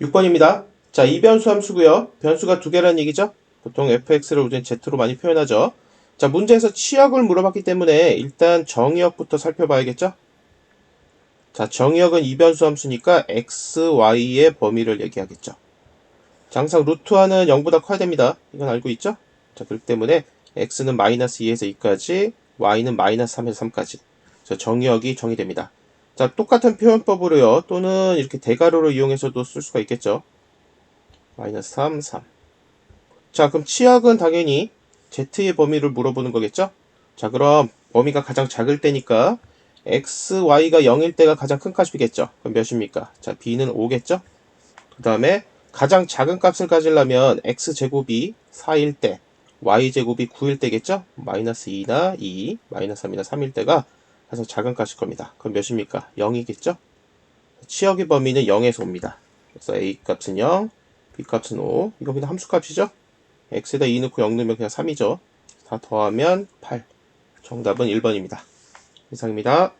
6번입니다. 자, 이 변수 함수고요. 변수가 두 개라는 얘기죠. 보통 fx를 우선 z로 많이 표현하죠. 자, 문제에서 치역을 물어봤기 때문에 일단 정의역부터 살펴봐야겠죠. 자, 정의역은 이 변수 함수니까 x, y의 범위를 얘기하겠죠. 자, 항상 루트와는 0보다 커야 됩니다. 이건 알고 있죠? 자, 그렇기 때문에 x는 마이너스 2에서 2까지, y는 마이너스 3에서 3까지. 자, 정의역이 정의됩니다. 자, 똑같은 표현법으로요. 또는 이렇게 대괄호로 이용해서도 쓸 수가 있겠죠. 마이너스 3, 3. 자, 그럼 치역은 당연히 z의 범위를 물어보는 거겠죠? 자, 그럼 범위가 가장 작을 때니까 x, y가 0일 때가 가장 큰 값이겠죠? 그럼 몇입니까? 자, b는 5겠죠? 그 다음에 가장 작은 값을 가지려면 x제곱이 4일 때, y제곱이 9일 때겠죠? 마이너스 2나 2, 마이너스 3이나 3일 때가 가장 작은 값일 겁니다. 그럼 몇입니까? 0이겠죠? 치역의 범위는 0에서 옵니다. 그래서 a 값은 0, b 값은 5. 이거 그냥 함수 값이죠? x에다 2 넣고 0 넣으면 그냥 3이죠. 다 더하면 8. 정답은 1번입니다. 이상입니다.